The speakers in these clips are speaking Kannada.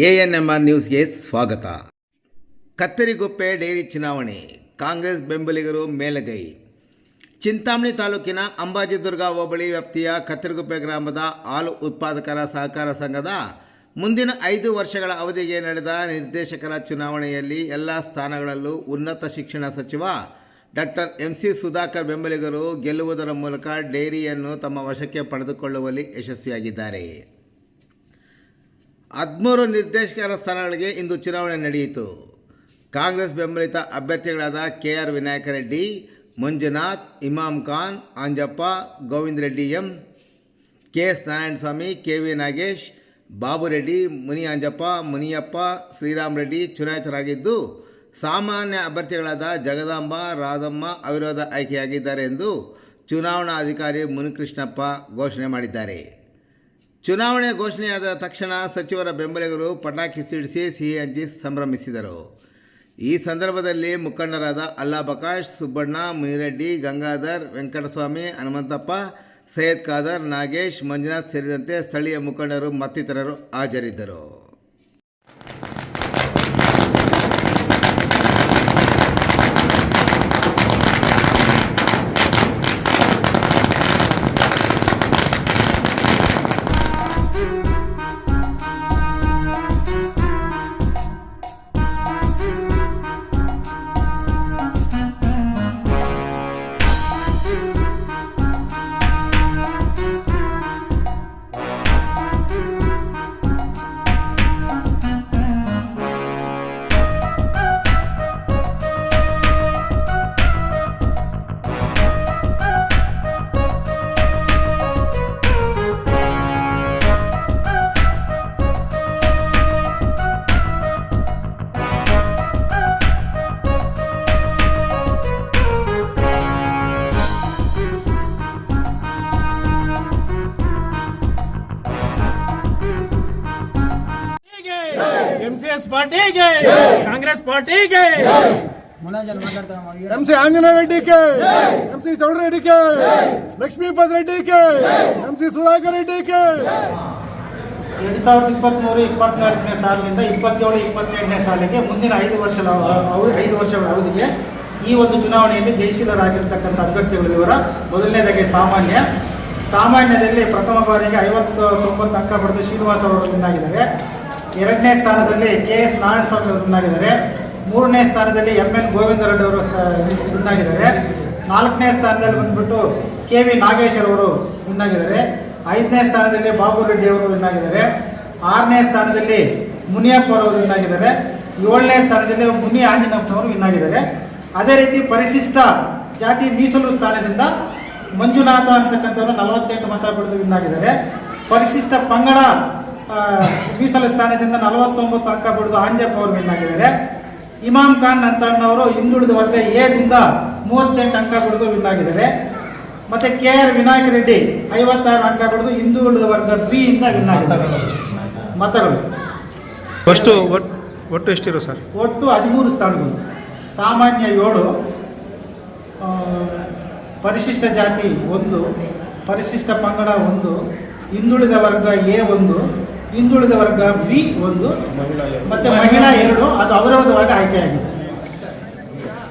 ಎಎನ್ಎಂಆರ್ ನ್ಯೂಸ್ಗೆ ಸ್ವಾಗತ. ಕತ್ತರಿಗುಪ್ಪೆ ಡೈರಿ ಚುನಾವಣೆ, ಕಾಂಗ್ರೆಸ್ ಬೆಂಬಲಿಗರು ಮೇಲಗೈ. ಚಿಂತಾಮಣಿ ತಾಲೂಕಿನ ಅಂಬಾಜಿದುರ್ಗ ಹೋಬಳಿ ವ್ಯಾಪ್ತಿಯ ಕತ್ತರಿಗುಪ್ಪೆ ಗ್ರಾಮದ ಹಾಲು ಉತ್ಪಾದಕರ ಸಹಕಾರ ಸಂಘದ ಮುಂದಿನ ಐದು ವರ್ಷಗಳ ಅವಧಿಗೆ ನಡೆದ ನಿರ್ದೇಶಕರ ಚುನಾವಣೆಯಲ್ಲಿ ಎಲ್ಲ ಸ್ಥಾನಗಳಲ್ಲೂ ಉನ್ನತ ಶಿಕ್ಷಣ ಸಚಿವ ಡಾಕ್ಟರ್ ಎಂ ಸಿ ಸುಧಾಕರ್ ಬೆಂಬಲಿಗರು ಗೆಲ್ಲುವುದರ ಮೂಲಕ ಡೈರಿಯನ್ನು ತಮ್ಮ ವಶಕ್ಕೆ ಪಡೆದುಕೊಳ್ಳುವಲ್ಲಿ ಯಶಸ್ವಿಯಾಗಿದ್ದಾರೆ. ಹದಿಮೂರು ನಿರ್ದೇಶಕರ ಸ್ಥಾನಗಳಿಗೆ ಇಂದು ಚುನಾವಣೆ ನಡೆಯಿತು. ಕಾಂಗ್ರೆಸ್ ಬೆಂಬಲಿತ ಅಭ್ಯರ್ಥಿಗಳಾದ K R Vinayaka Reddy Manjunath, Imam Khan Anjappa Govinda Reddy, M. K S Narayanaswamy K V Nagesh, Babu Reddy, Muni Anjappa Muniyappa, Sriram Reddy ಚುನಾಯಿತರಾಗಿದ್ದು, ಸಾಮಾನ್ಯ ಅಭ್ಯರ್ಥಿಗಳಾದ ಜಗದಾಂಬ, ರಾಧಮ್ಮ ಅವಿರೋಧ ಆಯ್ಕೆಯಾಗಿದ್ದಾರೆ ಎಂದು ಚುನಾವಣಾ ಅಧಿಕಾರಿ ಮುನಿಕೃಷ್ಣಪ್ಪ ಘೋಷಣೆ ಮಾಡಿದ್ದಾರೆ. ಚುನಾವಣೆ ಘೋಷಣೆಯಾದ ತಕ್ಷಣ ಸಚಿವರ ಬೆಂಬಲಿಗರು ಪಟಾಕಿ ಸಿಡಿಸಿ ಸಿಹಿ ಹಂಚಿ ಸಂಭ್ರಮಿಸಿದರು. ಈ ಸಂದರ್ಭದಲ್ಲಿ ಮುಖಂಡರಾದ ಅಲ್ಲಾ ಬಕಾಶ್ ಸುಬ್ಬಣ್ಣ, ಮುನಿರೆಡ್ಡಿ, ಗಂಗಾಧರ್, ವೆಂಕಟಸ್ವಾಮಿ, ಹನುಮಂತಪ್ಪ, ಸೈಯದ್ ಖಾದರ್, ನಾಗೇಶ್, ಮಂಜುನಾಥ್ ಸೇರಿದಂತೆ ಸ್ಥಳೀಯ ಮುಖಂಡರು ಮತ್ತಿತರರು ಹಾಜರಿದ್ದರು. ಎಂಸಿಎಸ್ ಪಾರ್ಟಿಗೆ ಕಾಂಗ್ರೆಸ್ ಪಾರ್ಟಿಗೆ. ಎಂ ಸಿ ಆಂಜನೇಯ ರೆಡ್ಡಿಗೆ ಎಂ ಸಿ ಚೌಡರೆಡ್ಡಿಗೆ ಲಕ್ಷ್ಮೀಪತ್ ರೆಡ್ಡಿಗೆ ಎಂ ಸಿ ಸುಧಾಕರ್ ರೆಡ್ಡಿಗೆ. ಎರಡ್ ಸಾವಿರದ ಇಪ್ಪತ್ಮೂರು ಇಪ್ಪತ್ನಾಲ್ಕನೇ ಸಾಲಿನಿಂದ ಇಪ್ಪತ್ತೇಳು ಇಪ್ಪತ್ತೆಂಟನೇ ಸಾಲಿಗೆ ಮುಂದಿನ ಐದು ಅವ- ಐದು ವರ್ಷಗಳ ಅವಧಿಗೆ ಈ ಒಂದು ಚುನಾವಣೆಯಲ್ಲಿ ಜಯಶೀಲರಾಗಿರ್ತಕ್ಕಂಥ ಅಭ್ಯರ್ಥಿಗಳ ವಿವರ. ಮೊದಲನೇದಾಗಿ ಸಾಮಾನ್ಯ. ಸಾಮಾನ್ಯದಲ್ಲಿ ಪ್ರಥಮ ಬಾರಿಗೆ ಐವತ್ತು ತೊಂಬತ್ತು ಅಂಕ ಪಡೆದು ಶ್ರೀನಿವಾಸ್ ಅವರು win ಆಗಿದ್ದಾರೆ ಎರಡನೇ ಸ್ಥಾನದಲ್ಲಿ ಕೆ ಎಸ್ ನಾರಾಯಣಸ್ವಾಮಿ ಅವರು ಮುಂದಾಗಿದ್ದಾರೆ ಮೂರನೇ ಸ್ಥಾನದಲ್ಲಿ ಎಂ ಎನ್ ಗೋವಿಂದ ರೆಡ್ಡಿ ಅವರು ಮುಂದಾಗಿದ್ದಾರೆ ನಾಲ್ಕನೇ ಸ್ಥಾನದಲ್ಲಿ ಬಂದ್ಬಿಟ್ಟು ಕೆ ವಿ ನಾಗೇಶ್ವರ್ ಅವರು ಮುಂದಾಗಿದ್ದಾರೆ ಐದನೇ ಸ್ಥಾನದಲ್ಲಿ ಬಾಬು ರೆಡ್ಡಿ ಅವರು ವಿನ್ನಾಗಿದ್ದಾರೆ ಆರನೇ ಸ್ಥಾನದಲ್ಲಿ ಮುನಿಯಪ್ಪ ಅವರು ಮುಂದಾಗಿದ್ದಾರೆ ಏಳನೇ ಸ್ಥಾನದಲ್ಲಿ ಮುನಿ ಆಂಜನಪ್ಪನವರು ವಿನ್ನಾಗಿದ್ದಾರೆ ಅದೇ ರೀತಿ ಪರಿಶಿಷ್ಟ ಜಾತಿ ಮೀಸಲು ಸ್ಥಾನದಿಂದ ಮಂಜುನಾಥ ಅಂತಕ್ಕಂಥವ್ರು ನಲವತ್ತೆಂಟು ಮತ ಪಡೆದು win ಪರಿಶಿಷ್ಟ ಪಂಗಡ ಮೀಸಲು ಸ್ಥಾನದಿಂದ ನಲವತ್ತೊಂಬತ್ತು ಅಂಕ ಪಡೆದು ಆಂಜಪ್ಪ ಅವರು ವಿನ್ ಆಗಿದ್ದಾರೆ. ಇಮಾಮ್ ಖಾನ್ ಅಂತಣ್ಣವರು ಹಿಂದುಳಿದ ವರ್ಗ ಎದಿಂದ ಮೂವತ್ತೆಂಟು ಅಂಕ ಪಡೆದು ವಿನ್ನಾಗಿದ್ದಾರೆ ಆಗಿದ್ದಾರೆ. ಮತ್ತೆ ಕೆ ಆರ್ ವಿನಾಯಕ ರೆಡ್ಡಿ ಐವತ್ತಾರು ಅಂಕ ಪಡೆದು ಹಿಂದುಳಿದ ವರ್ಗ ಬಿ ಇಂದ ವಿನ್ ಆಗಿದ್ದಾರೆ. ಮತಗಳು. ಒಟ್ಟು ಒಟ್ಟು ಎಷ್ಟಿರೋ ಸರ್? ಒಟ್ಟು ಹದಿಮೂರು ಸ್ಥಾನಗಳು. ಸಾಮಾನ್ಯ ಏಳು ಪರಿಶಿಷ್ಟ ಜಾತಿ ಒಂದು ಪರಿಶಿಷ್ಟ ಪಂಗಡ ಒಂದು ಹಿಂದುಳಿದ ವರ್ಗ ಎ ಒಂದು ಹಿಂದುಳಿದ ವರ್ಗ ಬಿ ಒಂದು, ಮತ್ತೆ ಮಹಿಳಾ ಎರಡು, ಅದು ಅವರವರವಾಗಿ ಆಯ್ಕೆಯಾಗಿದೆ.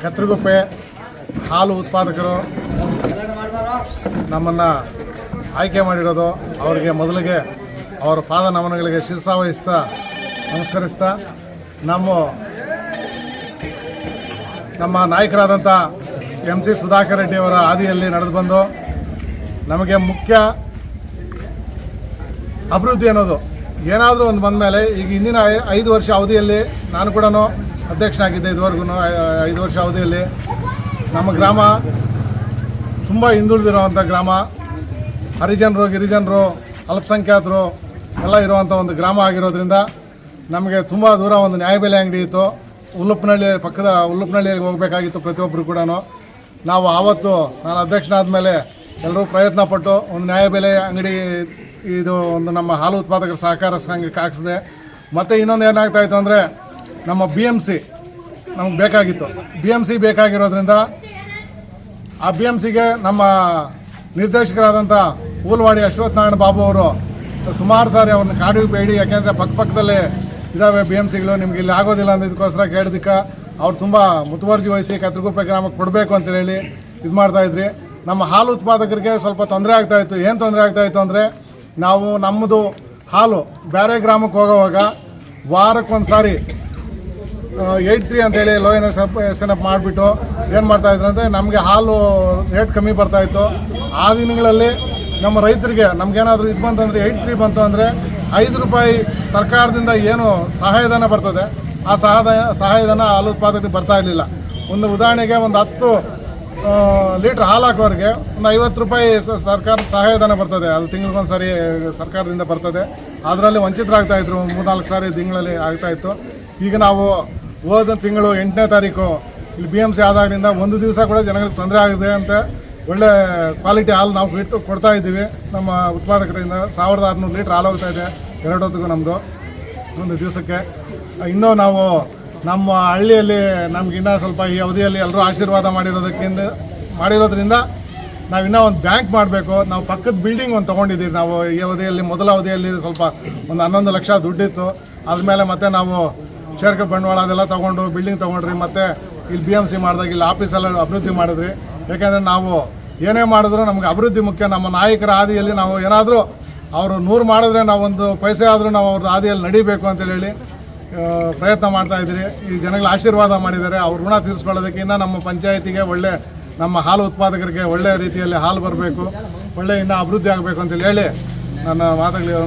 ಕತ್ರಗುಪ್ಪೆ ಹಾಲು ಉತ್ಪಾದಕರು ನಮ್ಮನ್ನು ಆಯ್ಕೆ ಮಾಡಿರೋದು, ಅವರಿಗೆ ಮೊದಲಿಗೆ ಅವರ ಪಾದ ನಮನಗಳಿಗೆ ಶಿರಸಾವಹಿಸ್ತಾ ನಮಸ್ಕರಿಸ್ತಾ, ನಮ್ಮ ನಮ್ಮ ನಾಯಕರಾದಂಥ ಎಂ ಸಿ ಸುಧಾಕರ್ ರೆಡ್ಡಿಯವರ ಹಾದಿಯಲ್ಲಿ ನಡೆದು ಬಂದು ನಮಗೆ ಮುಖ್ಯ ಅಭಿವೃದ್ಧಿ ಅನ್ನೋದು ಏನಾದರೂ ಒಂದು ಬಂದ ಮೇಲೆ ಈಗ ಹಿಂದಿನ ಐದು ವರ್ಷ ಅವಧಿಯಲ್ಲಿ ನಾನು ಕೂಡ ಅಧ್ಯಕ್ಷನಾಗಿದ್ದೆ ಇದುವರೆಗೂ ಐದು ವರ್ಷ ಅವಧಿಯಲ್ಲಿ. ನಮ್ಮ ಗ್ರಾಮ ತುಂಬ ಹಿಂದುಳಿದಿರುವಂಥ ಗ್ರಾಮ. ಹರಿಜನರು, ಗಿರಿಜನರು, ಅಲ್ಪಸಂಖ್ಯಾತರು ಎಲ್ಲ ಇರುವಂಥ ಒಂದು ಗ್ರಾಮ ಆಗಿರೋದ್ರಿಂದ ನಮಗೆ ತುಂಬ ದೂರ ಒಂದು ನ್ಯಾಯಬೆಲೆ ಅಂಗಡಿ ಇತ್ತು. ಉಲ್ಲಪ್ಪನಹಳ್ಳಿ ಪಕ್ಕದ ಉಲ್ಲಪ್ಪನಹಳ್ಳಿಗೆ ಹೋಗಬೇಕಾಗಿತ್ತು ಪ್ರತಿಯೊಬ್ಬರು ಕೂಡ ನಾವು ಆವತ್ತು ನಾನು ಅಧ್ಯಕ್ಷನಾದ ಮೇಲೆ ಎಲ್ಲರೂ ಪ್ರಯತ್ನ ಪಟ್ಟು ಒಂದು ನ್ಯಾಯಬೆಲೆ ಅಂಗಡಿ ಇದು ಒಂದು ನಮ್ಮ ಹಾಲು ಉತ್ಪಾದಕರ ಸಹಕಾರ ಸಂಘಕ್ಕೆ ಹಾಕಿಸಿದೆ ಮತ್ತು ಇನ್ನೊಂದು ಏನಾಗ್ತಾ ಇತ್ತು ಅಂದರೆ ನಮ್ಮ ಬಿ ಎಂ ಸಿ ನಮಗೆ ಬೇಕಾಗಿತ್ತು. ಬಿ ಎಂ ಸಿ ಬೇಕಾಗಿರೋದ್ರಿಂದ ಆ ಬಿ ಎಂ ಸಿಗೆ ನಮ್ಮ ನಿರ್ದೇಶಕರಾದಂಥ ಊಲ್ವಾಡಿ ಅಶ್ವತ್ಥನಾರಾಯಣ ಬಾಬು ಅವರು ಸುಮಾರು ಸಾರಿ ಅವ್ರನ್ನ ಕಾಡು ಬೇಡಿ, ಯಾಕೆಂದರೆ ಪಕ್ಕಪಕ್ಕದಲ್ಲಿ ಇದ್ದಾವೆ ಬಿ ಎಂ ಸಿಗಳು ನಿಮ್ಗೆ ಇಲ್ಲಿ ಆಗೋದಿಲ್ಲ ಅನ್ನೋದಕ್ಕೋಸ್ಕರ ಕೇಳಿದಕ್ಕೆ ಅವ್ರು ತುಂಬ ಮುತುವರ್ಜಿ ವಹಿಸಿ, ಕತ್ರಗುಪ್ಪೆ ಗ್ರಾಮಕ್ಕೆ ಕೊಡಬೇಕು ಅಂತ ಹೇಳಿ ಇದು ಮಾಡ್ತಾಯಿದ್ರಿ ನಮ್ಮ ಹಾಲು ಉತ್ಪಾದಕರಿಗೆ ಸ್ವಲ್ಪ ತೊಂದರೆ ಆಗ್ತಾಯಿತ್ತು ಏನು ತೊಂದರೆ ಆಗ್ತಾಯಿತ್ತು ಅಂದರೆ ನಾವು ನಮ್ಮದು ಹಾಲು ಬೇರೆ ಗ್ರಾಮಕ್ಕೆ ಹೋಗೋವಾಗ ವಾರಕ್ಕೊಂದು ಸಾರಿ ಏಯ್ಟ್ ತ್ರೀ ಅಂತೇಳಿ low N S F S N F ಮಾಡಿಬಿಟ್ಟು ಏನು ಮಾಡ್ತಾಯಿದ್ರು ಅಂದರೆ ನಮಗೆ ಹಾಲು ರೇಟ್ ಕಮ್ಮಿ ಬರ್ತಾಯಿತ್ತು ಆ ದಿನಗಳಲ್ಲಿ ನಮ್ಮ ರೈತರಿಗೆ ನಮಗೇನಾದರೂ ಇದು ಬಂತಂದರೆ ಏಯ್ಟ್ ತ್ರೀ ಬಂತು ಅಂದರೆ ಐದು ರೂಪಾಯಿ ಸರ್ಕಾರದಿಂದ ಏನು ಸಹಾಯಧನ ಬರ್ತದೆ. ಆ ಸಹಾಯ ಸಹಾಯಧನ ಹಾಲು ಉತ್ಪಾದಕರಿಗೆ ಬರ್ತಾ ಇರಲಿಲ್ಲ. ಒಂದು ಉದಾಹರಣೆಗೆ ಒಂದು ಹತ್ತು ಲೀಟ್ರ್ ಹಾಲು ಹಾಕೋರಿಗೆ ಒಂದು ಐವತ್ತು ರೂಪಾಯಿ ಸರ್ಕಾರ ಸಹಾಯಧನ ಬರ್ತದೆ. ಅದು ತಿಂಗಳಿಗೊಂದು ಸಾರಿ, ಸರ್ಕಾರದಿಂದ ಬರ್ತದೆ. ಅದರಲ್ಲಿ ವಂಚಿತರಾಗ್ತಾ ಇದ್ರು ಮೂರ್ನಾಲ್ಕು ಸಾರಿ ತಿಂಗಳಲ್ಲಿ ಆಗ್ತಾಯಿತ್ತು ಈಗ ನಾವು ಹೋದ ತಿಂಗಳು ಎಂಟನೇ ತಾರೀಕು, ಇಲ್ಲಿ ಬಿ ಎಂ ಸಿ ಆದಾಗಲಿಂದ ಒಂದು ದಿವಸ ಕೂಡ ಜನಗಳಿಗೆ ತೊಂದರೆ ಆಗಿದೆ ಅಂತ ಒಳ್ಳೆ ಕ್ವಾಲಿಟಿ ಹಾಲು ನಾವು ಇಟ್ಟು ಕೊಡ್ತಾ ಇದ್ದೀವಿ. ನಮ್ಮ ಉತ್ಪಾದಕರಿಂದ ಸಾವಿರದ ಆರುನೂರು ಲೀಟ್ರ್ ಹಾಲು ಹೋಗ್ತಾ ಇದೆ ಎರಡು ಹೊತ್ತಿಗೂ ನಮ್ಮದು ಒಂದು ದಿವಸಕ್ಕೆ. ಇನ್ನೂ ನಾವು ನಮ್ಮ ಹಳ್ಳಿಯಲ್ಲಿ ನಮ್ಗೆ ಇನ್ನೂ ಸ್ವಲ್ಪ ಈ ಅವಧಿಯಲ್ಲಿ ಎಲ್ಲರೂ ಆಶೀರ್ವಾದ ಮಾಡಿರೋದಕ್ಕಿಂತ ಮಾಡಿರೋದ್ರಿಂದ ನಾವು ಇನ್ನೂ ಒಂದು ಬ್ಯಾಂಕ್ ಮಾಡಬೇಕು. ನಾವು ಪಕ್ಕದ ಬಿಲ್ಡಿಂಗ್ ಒಂದು ತೊಗೊಂಡಿದ್ದೀವಿ ನಾವು ಈ ಅವಧಿಯಲ್ಲಿ, ಮೊದಲ ಅವಧಿಯಲ್ಲಿ ಸ್ವಲ್ಪ ಒಂದು ಹನ್ನೊಂದು ಲಕ್ಷ ದುಡ್ಡಿತ್ತು. ಮೇಲೆ ಮತ್ತೆ ನಾವು ಶೇರ್ಕ ಬಂಡವಾಳ ಅದೆಲ್ಲ ತೊಗೊಂಡು ಬಿಲ್ಡಿಂಗ್ ತೊಗೊಂಡ್ರಿ. ಮತ್ತು ಇಲ್ಲಿ ಬಿ ಎಂ ಸಿ ಮಾಡಿದಾಗ ಇಲ್ಲಿ ಆಫೀಸೆಲ್ಲ ಅಭಿವೃದ್ಧಿ ಮಾಡಿದ್ರಿ. ಯಾಕೆಂದರೆ ನಾವು ಏನೇ ಮಾಡಿದ್ರು ನಮ್ಗೆ ಅಭಿವೃದ್ಧಿ ಮುಖ್ಯ. ನಮ್ಮ ನಾಯಕರ ಹಾದಿಯಲ್ಲಿ ನಾವು ಏನಾದರೂ ಅವರು ನೂರು ಮಾಡಿದ್ರೆ ನಾವೊಂದು ಪೈಸೆ ಆದರೂ ನಾವು ಅವ್ರ ಹಾದಿಯಲ್ಲಿ ನಡಿಬೇಕು ಅಂತೇಳಿ ಪ್ರಯತ್ನ ಮಾಡ್ತಾ ಇದ್ದೀರಿ. ಈ ಜನಗಳ ಆಶೀರ್ವಾದ ಮಾಡಿದ್ದಾರೆ. ಅವ್ರ ಋಣ ತೀರಿಸ್ಕೊಳ್ಳೋದಕ್ಕೆ ಇನ್ನು ನಮ್ಮ ಪಂಚಾಯತಿಗೆ ಒಳ್ಳೆ, ನಮ್ಮ ಹಾಲು ಉತ್ಪಾದಕರಿಗೆ ಒಳ್ಳೆ ರೀತಿಯಲ್ಲಿ ಹಾಲು ಬರಬೇಕು. ಒಳ್ಳೆ ಇನ್ನೂ ಅಭಿವೃದ್ಧಿ ಆಗಬೇಕು ಅಂತೇಳಿ ಹೇಳಿ ನನ್ನ ಮಾತುಗಳಿಗೆ